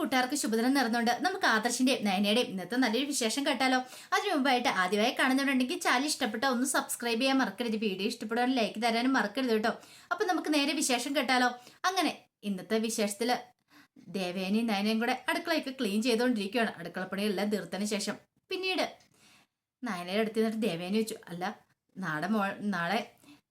കൂട്ടുകാർക്ക് ശുഭദിനം നിറഞ്ഞുകൊണ്ട് നമുക്ക് ആദർശിന്റെയും നയനയുടെയും ഇന്നത്തെ നല്ലൊരു വിശേഷം കേട്ടാലോ. അതിനു മുമ്പായിട്ട് ആദ്യമായി കാണുന്നവരുണ്ടെങ്കിൽ ചാനൽ ഇഷ്ടപ്പെട്ടോ ഒന്ന് സബ്സ്ക്രൈബ് ചെയ്യാൻ മറക്കരുത്. വീഡിയോ ഇഷ്ടപ്പെടാനും ലൈക്ക് തരാനും മറക്കരുത് കേട്ടോ. അപ്പൊ നമുക്ക് നേരെ വിശേഷം കേട്ടാലോ. അങ്ങനെ ഇന്നത്തെ വിശേഷത്തിൽ ദേവേനയും നയനയും കൂടെ അടുക്കളയൊക്കെ ക്ലീൻ ചെയ്തുകൊണ്ടിരിക്കുകയാണ് അടുക്കളപ്പണിയെല്ലാം തീർത്തതിന് ശേഷം പിന്നീട് നയനയുടെ അടുത്ത് നിന്നിട്ട് ദേവേനെ വെച്ചു അല്ല നാളെ മോൾ നാളെ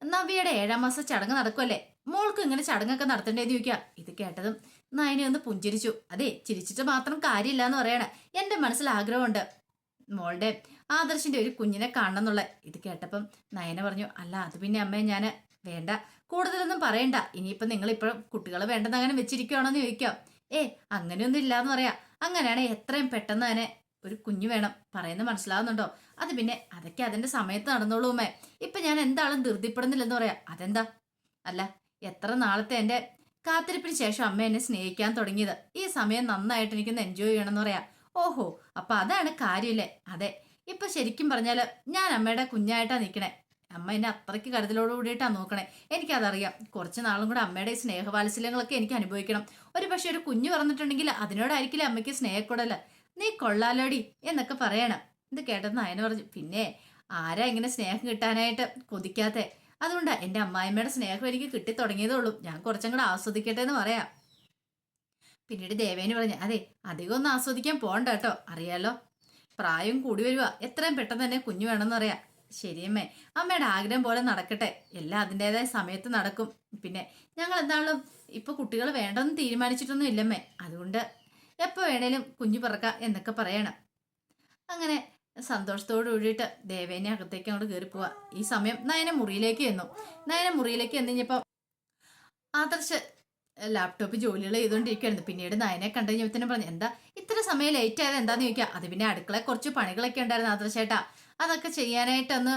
നവ്യയുടെ ഏഴാം മാസം ചടങ്ങ് നടക്കുമല്ലേ മോൾക്ക് ഇങ്ങനെ ചടങ്ങൊക്കെ നടത്തണ്ടേന്ന് ചോദിക്കുക. ഇത് കേട്ടതും നയനെ ഒന്ന് പുഞ്ചിരിച്ചു. അതെ ചിരിച്ചിട്ട് മാത്രം കാര്യമില്ല എന്ന് പറയണ. എന്റെ മനസ്സിൽ ആഗ്രഹമുണ്ട്. മോളുടെ ആദർശിന്റെ ഒരു കുഞ്ഞിനെ കാണണം എന്നുള്ള. ഇത് കേട്ടപ്പം നയന പറഞ്ഞു അല്ല അത് പിന്നെ അമ്മയെ ഞാൻ വേണ്ട. കൂടുതലൊന്നും പറയണ്ട. ഇനിയിപ്പം നിങ്ങൾ ഇപ്പോഴും കുട്ടികളെ വേണ്ടെന്ന് അങ്ങനെ വെച്ചിരിക്കുകയാണോന്ന് ചോദിക്കാം. ഏ അങ്ങനെയൊന്നും ഇല്ല എന്ന് പറയാ. അങ്ങനെയാണ് എത്രയും പെട്ടെന്ന് തന്നെ ഒരു കുഞ്ഞു വേണം. പറയുന്നത് മനസ്സിലാവുന്നുണ്ടോ? അത് പിന്നെ അതൊക്കെ അതിന്റെ സമയത്ത് നടന്നോളൂമേ ഇപ്പൊ ഞാൻ എന്താളും ധൃതിപ്പെടുന്നില്ലെന്ന് പറയാം. അതെന്താ? അല്ല എത്ര നാളത്തെ എന്റെ കാത്തിരിപ്പിന് ശേഷം അമ്മ എന്നെ സ്നേഹിക്കാൻ തുടങ്ങിയത്? ഈ സമയം നന്നായിട്ട് എനിക്കൊന്ന് എൻജോയ് ചെയ്യണമെന്ന് പറയാം. ഓഹോ അപ്പൊ അതാണ് കാര്യമില്ലേ അതെ ഇപ്പൊ ശരിക്കും പറഞ്ഞാൽ ഞാൻ അമ്മയുടെ കുഞ്ഞായിട്ടാ നിൽക്കണേ അമ്മ എന്നെ അത്രയ്ക്ക് കരുതലോട് കൂടിയിട്ടാ നോക്കണേ. എനിക്കതറിയാം. കുറച്ച് നാളും കൂടെ അമ്മയുടെ സ്നേഹവാത്സല്യങ്ങളൊക്കെ എനിക്ക് അനുഭവിക്കണം. ഒരു പക്ഷെ ഒരു കുഞ്ഞു പറഞ്ഞിട്ടുണ്ടെങ്കിൽ അതിനോടായിരിക്കില്ല അമ്മയ്ക്ക് സ്നേഹക്കൂടല്ല നീ കൊള്ളാലോടി എന്നൊക്കെ പറയണം. ഇത് കേട്ടെന്ന് അയന പറഞ്ഞു. പിന്നെ ആരാ ഇങ്ങനെ സ്നേഹം കിട്ടാനായിട്ട് കൊതിക്കാത്തെ? അതുകൊണ്ടാ എന്റെ അമ്മായിമ്മയുടെ സ്നേഹം എനിക്ക് കിട്ടി തുടങ്ങിയതേ ഉള്ളൂ ഞാൻ കുറച്ചും കൂടെ ആസ്വദിക്കട്ടെ എന്ന് പറയാം. പിന്നീട് ദേവേനി പറഞ്ഞു അതെ അധികം ഒന്നും ആസ്വദിക്കാൻ പോകണ്ട കേട്ടോ. അറിയാലോ? പ്രായം കൂടി വരുക എത്രയും പെട്ടെന്ന് തന്നെ കുഞ്ഞു വേണമെന്ന് പറയാം. ശരിയമ്മേ അമ്മയുടെ ആഗ്രഹം പോലെ നടക്കട്ടെ. എല്ലാം അതിന്റെതായ സമയത്ത് നടക്കും. പിന്നെ ഞങ്ങൾ എന്താണല്ലോ ഇപ്പൊ കുട്ടികൾ വേണ്ടെന്ന് തീരുമാനിച്ചിട്ടൊന്നും ഇല്ലമ്മേ. അതുകൊണ്ട് എപ്പോൾ വേണേലും കുഞ്ഞു പിറക്കാം എന്നൊക്കെ പറയണം. അങ്ങനെ സന്തോഷത്തോട് കൂടിയിട്ട് ദേവേനെ അകത്തേക്ക് അങ്ങോട്ട് കയറി പോവാ. ഈ സമയം നയന മുറിയിലേക്ക് ചെന്നു. നയന മുറിയിലേക്ക് ചെന്ന് കഴിഞ്ഞപ്പോൾ ആദർശ് ലാപ്ടോപ്പ് ജോലികൾ ചെയ്തുകൊണ്ടിരിക്കുകയായിരുന്നു. പിന്നീട് നയനെ കണ്ടു കഴിഞ്ഞപ്പോൾ പറഞ്ഞു എന്താ? ഇത്ര സമയം ലേറ്റ് ആയത്. എന്താന്ന് ചോദിക്കുക അത് പിന്നെ അടുക്കള കുറച്ച് പണികളൊക്കെ ഉണ്ടായിരുന്നു ആദർശേട്ടാ അതൊക്കെ ചെയ്യാനായിട്ടൊന്ന്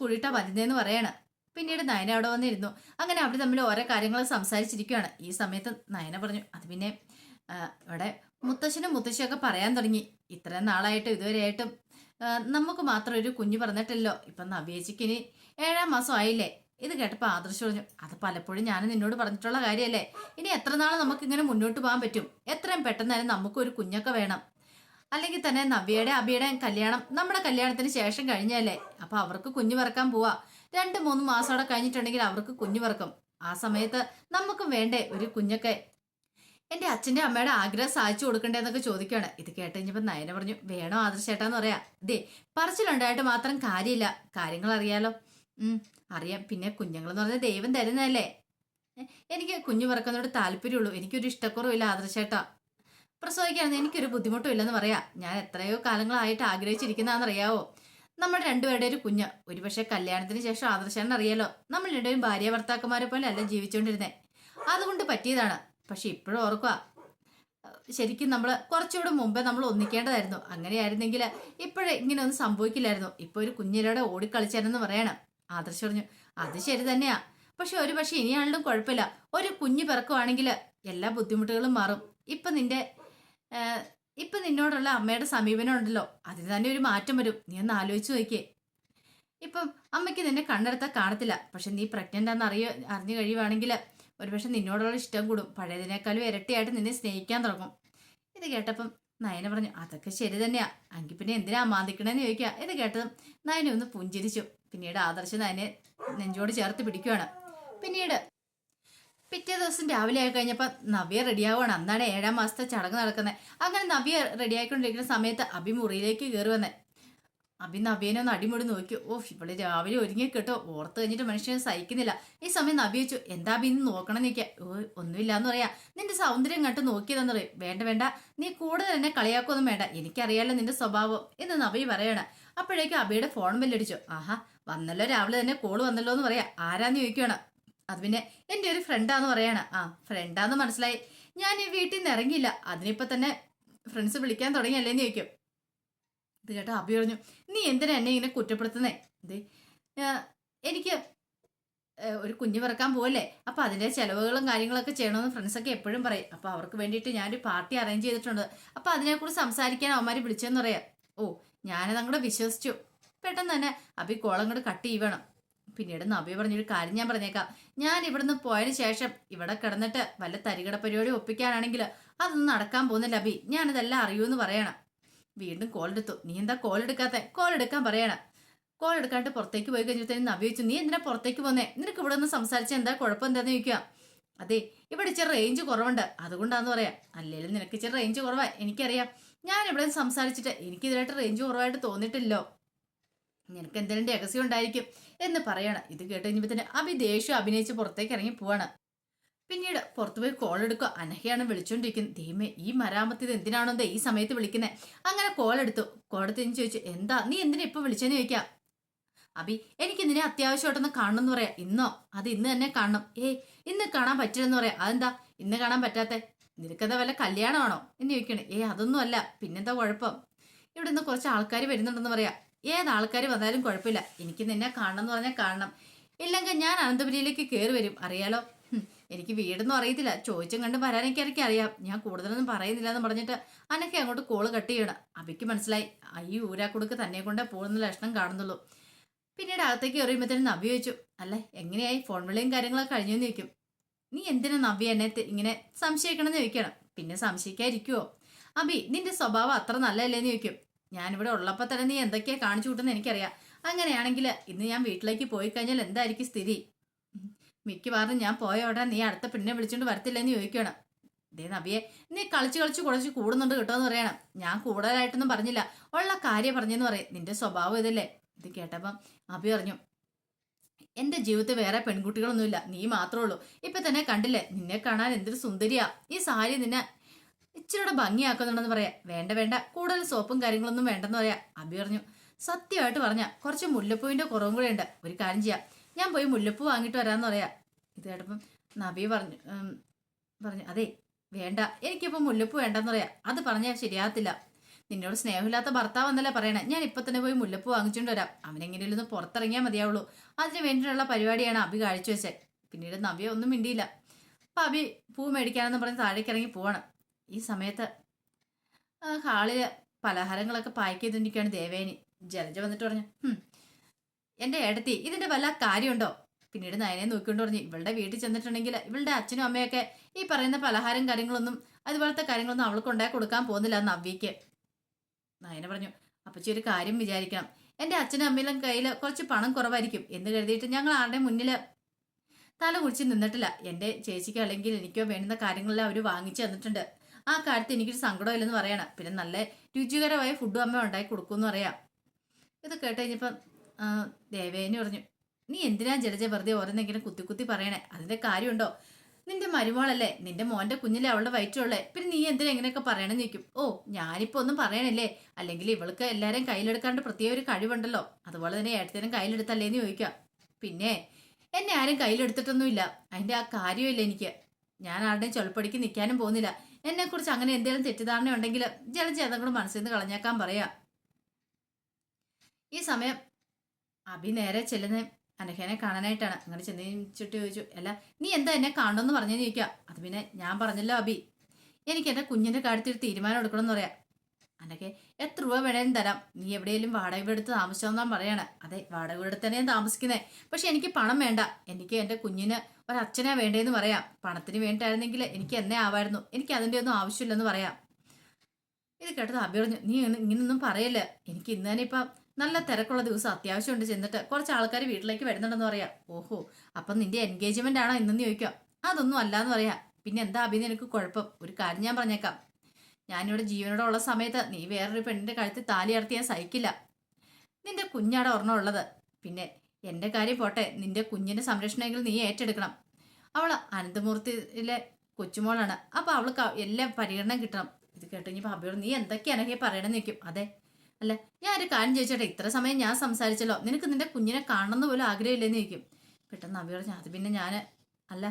കുഴിട്ടാ വരുന്നതെന്ന് പറയാണ്. പിന്നീട് നയന അവിടെ വന്നിരുന്നു. അങ്ങനെ അവർ തമ്മിൽ ഓരോ കാര്യങ്ങൾ സംസാരിച്ചിരിക്കുകയാണ്. ഈ സമയത്ത് നയന പറഞ്ഞു അത് പിന്നെ ഇവിടെ മുത്തശ്ശനും മുത്തശ്ശിയൊക്കെ പറയാൻ തുടങ്ങി. ഇത്രയും നാളായിട്ടും ഇതുവരെയായിട്ടും നമുക്ക് മാത്രം ഒരു കുഞ്ഞു പറഞ്ഞിട്ടല്ലോ. ഇപ്പം നവ്യേച്ചിക്ക് ഇനി ഏഴാം മാസം ആയില്ലേ? ഇത് കേട്ടപ്പോൾ ആദർശ് പറഞ്ഞു അത് പലപ്പോഴും ഞാൻ നിന്നോട് പറഞ്ഞിട്ടുള്ള കാര്യമല്ലേ? ഇനി എത്ര നാൾ നമുക്ക് ഇങ്ങനെ മുന്നോട്ട് പോകാൻ പറ്റും? എത്രയും പെട്ടെന്ന് തന്നെ നമുക്കൊരു കുഞ്ഞൊക്കെ വേണം. അല്ലെങ്കിൽ തന്നെ നവ്യയുടെ അബിയുടെ കല്യാണം നമ്മുടെ കല്യാണത്തിന് ശേഷം കഴിഞ്ഞല്ലേ? അപ്പൊ അവർക്ക് കുഞ്ഞു പിറക്കാൻ പോവാ. രണ്ട് മൂന്ന് മാസം അവിടെ കഴിഞ്ഞിട്ടുണ്ടെങ്കിൽ അവർക്ക് കുഞ്ഞു പിറക്കും ആ സമയത്ത് നമുക്കും വേണ്ടേ ഒരു കുഞ്ഞൊക്കെ? എന്റെ അച്ഛന്റെ അമ്മയുടെ ആഗ്രഹം സാധിച്ചു കൊടുക്കണ്ടേന്നൊക്കെ ചോദിക്കുകയാണ്. ഇത് കേട്ട് കഴിഞ്ഞപ്പോ നയന പറഞ്ഞു വേണോ ആദർശേട്ടാന്ന് പറയാ. ദേ പറച്ചിലുണ്ടായിട്ട് മാത്രം കാര്യമില്ല. കാര്യങ്ങൾ അറിയാലോ. അറിയാം. പിന്നെ കുഞ്ഞുങ്ങളെന്ന് പറഞ്ഞാൽ ദൈവം തരുന്നതല്ലേ. എനിക്ക് കുഞ്ഞു പറക്കുന്നതോട് താല്പര്യമുള്ളൂ. എനിക്കൊരു ഇഷ്ടക്കുറവില്ല ആദർശേട്ടാ. പ്രസവിക്കാണെന്ന് എനിക്കൊരു ബുദ്ധിമുട്ടും ഇല്ലെന്ന് പറയാ. ഞാൻ എത്രയോ കാലങ്ങളായിട്ട് ആഗ്രഹിച്ചിരിക്കുന്നതാണെന്നറിയാവോ? നമ്മുടെ രണ്ടുപേരുടെ ഒരു കുഞ്ഞ്. ഒരുപക്ഷെ കല്യാണത്തിന് ശേഷം ആദർശാണെന്ന് അറിയാലോ നമ്മൾ രണ്ടുപേരും ഭാര്യ ഭർത്താക്കന്മാരെ പോലെ അല്ല ജീവിച്ചുകൊണ്ടിരുന്നേ. അതുകൊണ്ട് പറ്റിയതാണ്. പക്ഷെ ഇപ്പോഴും ഓർക്കുക ശരിക്കും നമ്മൾ കുറച്ചുകൂടെ മുമ്പേ നമ്മൾ ഒന്നിക്കേണ്ടതായിരുന്നു. അങ്ങനെയായിരുന്നെങ്കിൽ ഇപ്പോഴേ ഇങ്ങനെ ഒന്നും സംഭവിക്കില്ലായിരുന്നു. ഇപ്പൊ ഒരു കുഞ്ഞിലൂടെ ഓടിക്കളിച്ചായിരുന്നു പറയണം. ആദർശ് പറഞ്ഞു അത് ശരി തന്നെയാ. പക്ഷെ ഒരു പക്ഷെ ഇനിയാണെങ്കിലും കുഴപ്പമില്ല. ഒരു കുഞ്ഞു പിറക്കുവാണെങ്കിൽ എല്ലാ ബുദ്ധിമുട്ടുകളും മാറും. ഇപ്പൊ നിന്റെ ഇപ്പൊ നിന്നോടുള്ള അമ്മയുടെ സമീപനം ഉണ്ടല്ലോ അതിന് തന്നെ ഒരു മാറ്റം വരും. നീ ഒന്ന് ആലോചിച്ച് നോക്കിയേ. ഇപ്പം അമ്മയ്ക്ക് നിന്നെ കണ്ണെടുത്താൽ കാണത്തില്ല. പക്ഷെ നീ പ്രഗ്നന്റ് ആണെന്ന് അറിയ അറിഞ്ഞു കഴിയുവാണെങ്കിൽ ഒരുപക്ഷെ നിന്നോടുള്ള ഇഷ്ടം കൂടും. പഴയതിനേക്കാളും ഇരട്ടിയായിട്ട് നിന്നെ സ്നേഹിക്കാൻ തുടങ്ങും. ഇത് കേട്ടപ്പം നയന പറഞ്ഞു അതൊക്കെ ശരി തന്നെയാ. അങ്കി പിന്നെ എന്തിനാ മാന്തിക്കണമെന്ന് ചോദിക്കുക ഇത് കേട്ടതും നയന ഒന്ന് പുഞ്ചിരിച്ചു. പിന്നീട് ആദർശ് നയനെ നെഞ്ചോട് ചേർത്ത് പിടിക്കുകയാണ് പിന്നീട് പിറ്റേ ദിവസം രാവിലെ ആയി കഴിഞ്ഞപ്പോൾ നവ്യ റെഡിയാവുകയാണ് അന്നാണ് ഏഴാം മാസത്തെ ചടങ്ങ് നടക്കുന്നത് അങ്ങനെ നവ്യ റെഡിയായിക്കൊണ്ടിരിക്കുന്ന സമയത്ത് അഭിമുറിയിലേക്ക് കയറി വന്നേ. അഭി നവ്യനെ ഒന്ന് അടിമുടി നോക്കി. ഓ ഇവിടെ രാവിലെ ഒരുങ്ങി കേട്ടോ ഓർത്ത് കഴിഞ്ഞിട്ട് മനുഷ്യനെ സഹിക്കുന്നില്ല. ഈ സമയം നബി എന്താ ഇന്ന് നോക്കണം നിൽക്കുക ഓ ഒന്നുമില്ലാന്ന് പറയാ. നിന്റെ സൗന്ദര്യം കണ്ട് നോക്കിയതെന്ന് പറയും. വേണ്ട വേണ്ട. നീ കൂടെ തന്നെ കളിയാക്കൊന്നും വേണ്ട. എനിക്കറിയാലോ നിന്റെ സ്വഭാവം. എന്ന് നബി പറയണം. അപ്പോഴേക്കും അബിയുടെ ഫോൺ ബില്ലടിച്ചു. ആഹാ വന്നല്ലോ രാവിലെ തന്നെ കോൾ വന്നല്ലോ എന്ന് പറയാ. ആരാന്ന് ചോദിക്കുകയാണ് അത് പിന്നെ എന്റെ ഒരു ഫ്രണ്ടാന്ന് പറയാണ്. ആ ഫ്രണ്ടാന്ന് മനസ്സിലായി. ഞാൻ ഈ വീട്ടിൽ നിന്ന് ഇറങ്ങിയില്ല. അതിനിപ്പോ തന്നെ ഫ്രണ്ട്സ് വിളിക്കാൻ തുടങ്ങിയല്ലേന്ന് ചോദിക്കും. ഇത് കേട്ടോ അഭി പറഞ്ഞു നീ എന്തിനാ എന്നെ ഇങ്ങനെ കുറ്റപ്പെടുത്തുന്നേ? ഇത് എനിക്ക് ഒരു കുഞ്ഞു പിറക്കാൻ പോവല്ലേ അപ്പൊ അതിന്റെ ചെലവുകളും കാര്യങ്ങളൊക്കെ ചെയ്യണമെന്ന് ഫ്രണ്ട്സൊക്കെ എപ്പോഴും പറയും. അപ്പൊ അവർക്ക് വേണ്ടിയിട്ട് ഞാനൊരു പാർട്ടി അറേഞ്ച് ചെയ്തിട്ടുണ്ട്. അപ്പൊ അതിനെക്കുറിച്ച് സംസാരിക്കാൻ അവന്മാര് വിളിച്ചെന്ന് പറയാം. ഓ ഞാനത് അങ്ങോട്ട് വിശ്വസിച്ചു. പെട്ടെന്ന് തന്നെ അഭി കോളം കൂടെ കട്ട് ചെയ്യണം. പിന്നീട് നബി പറഞ്ഞൊരു കാര്യം ഞാൻ പറഞ്ഞേക്കാം. ഞാൻ ഇവിടുന്ന് പോയതിന് ശേഷം ഇവിടെ കിടന്നിട്ട് വല്ല തരികട പരിപാടി ഒപ്പിക്കാനാണെങ്കിൽ അതൊന്നും നടക്കാൻ പോകുന്നില്ല അബി ഞാനിതെല്ലാം അറിയൂന്ന് പറയണം. വീണ്ടും കോൾ എടുത്തു നീ എന്താ കോൾ എടുക്കാത്ത കോൾ എടുക്കാൻ പറയണം. കോൾ എടുക്കാണ്ട് പുറത്തേക്ക് പോയി കഴിഞ്ഞപ്പോഴത്തേനും നവ്യോച്ചു നീ എന്തിനാ പുറത്തേക്ക് പോന്നേ? നിനക്ക് ഇവിടെ നിന്ന് സംസാരിച്ച എന്താ കുഴപ്പം എന്താന്ന് ചോദിക്കുക? അതെ ഇവിടെ ഇച്ചിരി റേഞ്ച് കുറവുണ്ട്. അതുകൊണ്ടാന്ന് പറയാം. അല്ലെങ്കിലും നിനക്ക് ഇച്ചിരി റേഞ്ച് കുറവാ. എനിക്കറിയാം. ഞാൻ ഇവിടെ സംസാരിച്ചിട്ട് എനിക്ക് ഇതിനായിട്ട് റേഞ്ച് കുറവായിട്ട് തോന്നിയിട്ടില്ലോ. നിനക്ക് എന്തെങ്കിലും രഹസ്യം ഉണ്ടായിരിക്കും എന്ന് പറയണം. ഇത് കേട്ട് കഴിഞ്ഞപ്പോൾ തന്നെ അഭി ദേഷ്യം അഭിനയിച്ച് പുറത്തേക്ക് ഇറങ്ങി പോവാണ്. പിന്നീട് പുറത്തുപോയി കോൾ എടുക്കുക. അനഹയാണ് വിളിച്ചോണ്ടിരിക്കുന്നത് ദൈവമേ ഈ മരാമത്ത് ഇത് എന്തിനാണോ എന്താ ഈ സമയത്ത് വിളിക്കുന്നത് അങ്ങനെ കോൾ എടുത്തു. കോൾ ചോദിച്ചു എന്താ? നീ എന്തിനാ ഇപ്പൊ വിളിച്ചെന്ന് ചോദിക്കാം? അബി എനിക്ക് നിന്നെ അത്യാവശ്യമായിട്ടൊന്ന് കാണണം എന്ന് പറയാം. ഇന്നോ? അത് ഇന്ന് തന്നെ കാണണം. ഏയ് ഇന്ന് കാണാൻ പറ്റില്ലെന്ന് പറയാം. അതെന്താ? ഇന്ന് കാണാൻ പറ്റാത്ത? നിനക്കത് വല്ല കല്യാണമാണോ? എന്ന് ചോദിക്കണേ. ഏ അതൊന്നും അല്ല പിന്നെന്താ കുഴപ്പം? ഇവിടെ നിന്ന് കുറച്ച് ആൾക്കാർ വരുന്നുണ്ടെന്ന് പറയാം. ഏത് ആൾക്കാർ വന്നാലും കുഴപ്പമില്ല. എനിക്ക് നിന്നെ കാണണം എന്ന് പറഞ്ഞാൽ കാണണം. ഇല്ലെങ്കിൽ ഞാൻ അനന്തപുരിയിലേക്ക് കയറി വരും. അറിയാലോ? എനിക്ക് വീടൊന്നും അറിയത്തില്ല. ചോദിച്ചും കണ്ട് വരാൻ എനിക്ക് എനിക്ക് അറിയാം. ഞാൻ കൂടുതലൊന്നും പറയുന്നില്ല എന്ന് പറഞ്ഞിട്ട് അനക്കെ അങ്ങോട്ട് കോൾ കട്ട് ചെയ്യണം. അബിക്ക് മനസ്സിലായി. ഈ ഊരാക്കുടുക്ക് തന്നെ കൊണ്ടേ പോകുന്ന ലക്ഷണം കാണുന്നുള്ളൂ. പിന്നീട് അകത്തേക്ക് എറിയുമ്പോഴത്തേനും നവ്യ ചോദിച്ചു അല്ല എങ്ങനെയായി? ഫോൺ വിളിയും കാര്യങ്ങളൊക്കെ കഴിഞ്ഞു നിൽക്കും ചോദിക്കും. നീ എന്തിനാ നവ്യ എന്നെ ഇങ്ങനെ സംശയിക്കണമെന്ന് ചോദിക്കണം. പിന്നെ സംശയിക്കാതിരിക്കുവോ? അബി നിന്റെ സ്വഭാവം അത്ര നല്ലതല്ലേന്ന് ചോദിക്കും. ഞാനിവിടെ ഉള്ളപ്പോൾ തന്നെ നീ എന്തൊക്കെയാ കാണിച്ചു കൂട്ടുന്നത് എനിക്കറിയാം. അങ്ങനെയാണെങ്കിൽ ഇന്ന് ഞാൻ വീട്ടിലേക്ക് പോയി കഴിഞ്ഞാൽ എന്തായിരിക്കും സ്ഥിതി. മിക്കവാറും ഞാൻ പോയ ഉടനെ നീ അടുത്ത പെണ്ണിനെ വിളിച്ചോണ്ട് വരത്തില്ലെന്ന് ചോദിക്കണം ദേ നബിയെ നീ കളിച്ച് കളിച്ച് കുറച്ച് കൂടുന്നുണ്ട് കേട്ടോ എന്ന് പറയണം. ഞാൻ കൂടുതലായിട്ടൊന്നും പറഞ്ഞില്ല. ഉള്ള കാര്യം പറഞ്ഞെന്ന് പറയും. നിന്റെ സ്വഭാവം ഇതല്ലേ? ഇത് കേട്ടപ്പം അബി പറഞ്ഞു എന്റെ ജീവിതത്തിൽ വേറെ പെൺകുട്ടികളൊന്നുമില്ല. നീ മാത്രമേ ഉള്ളൂ. ഇപ്പൊ തന്നെ കണ്ടില്ലേ? നിന്നെ കാണാൻ എന്തൊരു സുന്ദരിയാ. ഈ സാരി നിന്നെ ഇച്ചിരിയുടെ ഭംഗിയാക്കുന്നുണ്ടെന്ന് പറയാം. വേണ്ട വേണ്ട. കൂടുതൽ സോപ്പും കാര്യങ്ങളൊന്നും വേണ്ടെന്ന് പറയാം. അബി പറഞ്ഞു സത്യമായിട്ട് പറഞ്ഞ കുറച്ച് മുല്ലപ്പൂവിന്റെ കുറവും കൂടെ ഉണ്ട്. ഒരു കാര്യം ചെയ്യാം. ഞാൻ പോയി മുല്ലപ്പൂ വാങ്ങിയിട്ട് വരാമെന്ന് പറയാം. ഇത് കേട്ടപ്പം നബി പറഞ്ഞു പറഞ്ഞു അതെ വേണ്ട. എനിക്കിപ്പോൾ മുല്ലപ്പൂ വേണ്ടെന്ന് പറയാം. അത് പറഞ്ഞാൽ ശരിയാകത്തില്ല. നിന്നോട് സ്നേഹമില്ലാത്ത ഭർത്താവ് എന്നല്ലേ പറയണേ. ഞാൻ ഇപ്പം തന്നെ പോയി മുല്ലപ്പൂ വാങ്ങിച്ചുകൊണ്ട് വരാം. അവനെങ്ങനെയും ഒന്ന് പുറത്തിറങ്ങിയാൽ മതിയാവുള്ളൂ. അതിന് വേണ്ടിയിട്ടുള്ള പരിപാടിയാണ് അഭി കാഴ്ചവെച്ചത് പിന്നീട് നവ്യ ഒന്നും മിണ്ടിയില്ല. അപ്പം അബി പൂ മേടിക്കാനെന്ന് പറഞ്ഞ് താഴേക്ക് ഇറങ്ങി പോവാണ്. ഈ സമയത്ത് ഹാളിൽ പലഹാരങ്ങളൊക്കെ പാക്ക് ചെയ്തിരിക്കുകയാണ് ദേവേനി. ജലജ വന്നിട്ട് പറഞ്ഞു "ഹും, എന്റെ ഏടത്തി ഇതിന്റെ വല്ല കാര്യമുണ്ടോ? പിന്നീട് നയനെ നോക്കിക്കൊണ്ട് പറഞ്ഞു ഇവളുടെ വീട്ടിൽ ചെന്നിട്ടുണ്ടെങ്കിൽ ഇവളുടെ അച്ഛനും അമ്മയൊക്കെ ഈ പറയുന്ന പലഹാരം കാര്യങ്ങളൊന്നും അതുപോലത്തെ കാര്യങ്ങളൊന്നും അവൾക്ക് ഉണ്ടാക്കി കൊടുക്കാൻ പോകുന്നില്ല എന്ന് നവ്യക്ക് നയന പറഞ്ഞു അപ്പച്ചി ഒരു കാര്യം വിചാരിക്കണം. എന്റെ അച്ഛനും അമ്മയിലും കയ്യിൽ കുറച്ച് പണം കുറവായിരിക്കും എന്ന് കരുതിയിട്ട് ഞങ്ങൾ ആരുടെ മുന്നിൽ തല കുടിച്ച് നിന്നിട്ടില്ല. എന്റെ ചേച്ചിക്ക് അല്ലെങ്കിൽ എനിക്കോ വേണ്ടുന്ന കാര്യങ്ങളെല്ലാം അവർ വാങ്ങിച്ചു തന്നിട്ടുണ്ട്. ആ കാര്യത്തിൽ എനിക്കൊരു സങ്കടമില്ലെന്ന് പറയണം. പിന്നെ നല്ല രുചികരമായ ഫുഡും അമ്മ ഉണ്ടാക്കി കൊടുക്കുമെന്ന് പറയാം. ഇത് കേട്ട് കഴിഞ്ഞപ്പം ദേവേനി പറഞ്ഞു നീ എന്തിനാ ജലജ വെറുതെ ഓരോന്നെങ്കിലും കുത്തി കുത്തി പറയണേ? അതിന്റെ കാര്യമുണ്ടോ? നിന്റെ മരുമോളല്ലേ? നിന്റെ മോന്റെ കുഞ്ഞിലെ അവളുടെ വയറ്റുള്ളേ പിന്നെ നീ എന്തിനാ എങ്ങനെയൊക്കെ പറയണമെന്ന് നിൽക്കും ഓ ഞാനിപ്പോ ഒന്നും പറയണില്ലേ? അല്ലെങ്കിൽ ഇവൾക്ക് എല്ലാരെയും കയ്യിലെടുക്കാണ്ട് പ്രത്യേക ഒരു കഴിവുണ്ടല്ലോ. അതുപോലെ തന്നെ ഏട്ടത്തിനും കയ്യിലെടുത്തല്ലേന്ന് ചോദിക്കാം പിന്നെ എന്നെ ആരും കയ്യിലെടുത്തിട്ടൊന്നുമില്ല. അതിന്റെ ആ കാര്യമില്ല എനിക്ക്? ഞാൻ ആരുടെയും ചൊൽപ്പടിക്ക് നിൽക്കാനും പോകുന്നില്ല. എന്നെ കുറിച്ച് അങ്ങനെ എന്തെങ്കിലും തെറ്റിദ്ധാരണ ഉണ്ടെങ്കിൽ ജലജ മനസ്സിൽ നിന്ന് കളഞ്ഞേക്കാൻ പറയാം. ഈ സമയം അഭി നേരെ ചെല്ലുന്ന അനഘേനെ കാണാനായിട്ടാണ്. അങ്ങനെ ചുട്ടി ചോദിച്ചു അല്ല നീ എന്താ എന്നെ കാണണമെന്ന് പറഞ്ഞെന്ന് ചോദിക്കുക അത് പിന്നെ ഞാൻ പറഞ്ഞല്ലോ അഭി. എനിക്ക് എന്റെ കുഞ്ഞിന്റെ കാര്യത്തിൽ തീരുമാനം എടുക്കണം എന്ന് പറയാം. അനഘ എത്ര രൂപ വേണേലും തരാം. നീ എവിടെയെങ്കിലും വാടക വീട് എടുത്ത് താമസിച്ചോന്നാ പറയാണ്. അതെ വാടക വീട് തന്നെയാണ് താമസിക്കുന്നത് പക്ഷെ എനിക്ക് പണം വേണ്ട. എനിക്ക് എന്റെ കുഞ്ഞിന് ഒരച്ഛനാ വേണ്ടതെന്ന് പറയാം. പണത്തിന് വേണ്ടിയായിരുന്നെങ്കിൽ എനിക്ക് എന്നെ ആവായിരുന്നു. എനിക്ക് അതിന്റെ ഒന്നും ആവശ്യമില്ലെന്ന് പറയാം. ഇത് കേട്ടത് അഭി പറഞ്ഞു നീ ഇങ്ങനെ- ഇങ്ങനൊന്നും പറയല്ലേ. എനിക്ക് ഇന്ന് തന്നെ ഇപ്പം നല്ല തിരക്കുള്ള ദിവസം അത്യാവശ്യമുണ്ട് ചെന്നിട്ട് കുറച്ച് ആൾക്കാർ വീട്ടിലേക്ക് വരുന്നുണ്ടെന്ന് പറയാ. ഓഹോ അപ്പം നിന്റെ എൻഗേജ്മെന്റ് ആണോ ഇന്നെന്ന് ചോദിക്കാം. അതൊന്നും അല്ലാന്ന് പറയാ. പിന്നെ എന്താ അഭി നിനക്ക് കുഴപ്പം? ഒരു കാര്യം ഞാൻ പറഞ്ഞേക്കാം. ഞാനിവിടെ ജീവനോടെ ഉള്ള സമയത്ത് നീ വേറൊരു പെണ്ണിന്റെ കഴുത്തിൽ താലി അടത്തി ഞാൻ സഹിക്കില്ല. നിന്റെ കുഞ്ഞാടെ ഒരെണ്ണം ഉള്ളത്. പിന്നെ എന്റെ കാര്യം പോട്ടെ നിന്റെ കുഞ്ഞിന്റെ സംരക്ഷണമെങ്കിൽ നീ ഏറ്റെടുക്കണം. അവൾ അനന്തമൂർത്തിയിലെ കൊച്ചുമോളാണ്. അപ്പൊ അവൾക്ക് എല്ലാ പരിഗണന കിട്ടണം. ഇത് കേട്ട് കഴിഞ്ഞപ്പോ അഭിയോട് നീ എന്തൊക്കെയാണ് ഈ പറയണമെന്ന് നിൽക്കും അതെ അല്ല? ഞാൻ ഒരു കാര്യം ചോദിച്ചോട്ടെ? ഇത്ര സമയം ഞാൻ സംസാരിച്ചല്ലോ. നിനക്ക് നിന്റെ കുഞ്ഞിനെ കാണണമെന്ന് പോലും ആഗ്രഹമില്ലെന്ന് ചോദിക്കും. പെട്ടെന്ന് അവി പറഞ്ഞു അത് പിന്നെ ഞാൻ അല്ല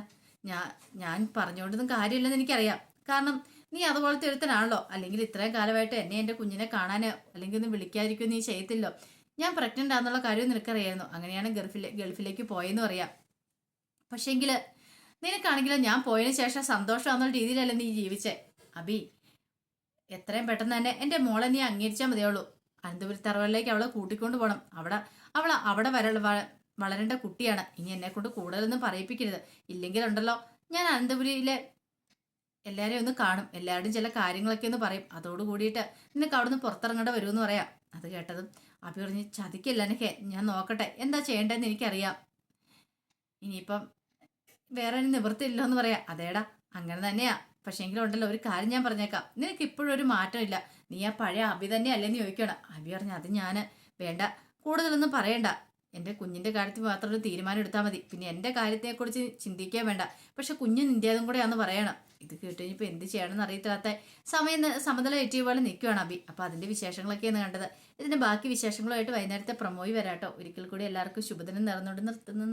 ഞാൻ ഞാൻ പറഞ്ഞുകൊണ്ടൊന്നും കാര്യമില്ലെന്ന് എനിക്കറിയാം. കാരണം നീ അതുപോലത്തെ ഒരുത്തനാണല്ലോ. അല്ലെങ്കിൽ ഇത്രയും കാലമായിട്ട് എന്നെ എന്റെ കുഞ്ഞിനെ കാണാനോ അല്ലെങ്കിൽ ഒന്ന് വിളിക്കാതിരിക്കും നീ ചെയ്യത്തില്ലോ. ഞാൻ പ്രഗ്നന്റ് ആണെന്നുള്ള കാര്യം നിനക്കറിയായിരുന്നു. അങ്ങനെയാണ് ഗൾഫിലെ ഗൾഫിലേക്ക് പോയെന്ന് പറയാം പക്ഷേങ്കിൽ നിനക്കാണെങ്കിലും ഞാൻ പോയതിന് ശേഷം സന്തോഷമാണെന്നുള്ള രീതിയിലല്ല നീ ജീവിച്ചേ? അബി എത്രയും പെട്ടെന്ന് തന്നെ എന്റെ മോളെ നീ അംഗീകരിച്ചാൽ മതിയുള്ളൂ അനന്തപുരി തറവലിലേക്ക് അവളെ കൂട്ടിക്കൊണ്ട് പോകണം അവിടെ അവൾ അവിടെ വരൾ വളരേണ്ട കുട്ടിയാണ്. ഇനി എന്നെ കൊണ്ട് കൂടുതലൊന്നും പറയിപ്പിക്കരുത്. ഇല്ലെങ്കിലുണ്ടല്ലോ ഞാൻ അനന്തപുരിയിലെ എല്ലാവരെയും ഒന്ന് കാണും. എല്ലാവരുടെയും ചില കാര്യങ്ങളൊക്കെ ഒന്ന് പറയും. അതോട് കൂടിയിട്ട് നിനക്ക് അവിടുന്ന് പുറത്തിറങ്ങേണ്ട വരുമെന്ന് പറയാം. അത് കേട്ടതും അഭി പറഞ്ഞ് ചതിക്കില്ല എനിക്ക് ഞാൻ നോക്കട്ടെ. എന്താ ചെയ്യേണ്ടതെന്ന് എനിക്കറിയാം. ഇനിയിപ്പം വേറെ നിവൃത്തിയില്ലോ എന്ന് പറയാം. അതേടാ അങ്ങനെ തന്നെയാ. പക്ഷേ എങ്കിലും ഉണ്ടല്ലോ ഒരു കാര്യം ഞാൻ പറഞ്ഞേക്കാം. നിനക്ക് ഇപ്പോഴും ഒരു മാറ്റമില്ല. നീ ആ പഴയ അഭി തന്നെ അല്ലേന്ന് ചോദിക്കണം അഭി പറഞ്ഞു അത് ഞാൻ വേണ്ട. കൂടുതലൊന്നും പറയണ്ട. എന്റെ കുഞ്ഞിന്റെ കാര്യത്തിൽ മാത്രം ഒരു തീരുമാനം എടുത്താൽ മതി. പിന്നെ എന്റെ കാര്യത്തെക്കുറിച്ച് ചിന്തിക്കാൻ വേണ്ട. പക്ഷെ കുഞ്ഞ് നിന്റേതും കൂടെയാന്ന് പറയണം. ഇത് കേട്ടുകഴിഞ്ഞപ്പോൾ എന്ത് ചെയ്യണമെന്ന് അറിയത്തില്ലാത്ത സമയം സമതല ഏറ്റിയ പോലെ നിൽക്കുകയാണ് അഭി. അപ്പോൾ അതിന്റെ വിശേഷങ്ങളൊക്കെയാണ് കണ്ടത്. ഇതിന്റെ ബാക്കി വിശേഷങ്ങളുമായിട്ട് വൈകുന്നേരത്തെ പ്രമോയി വരാട്ടോ. ഒരിക്കൽ കൂടി എല്ലാവർക്കും ശുഭദിനം നേർന്നുകൊണ്ട് നിർത്തുന്നു.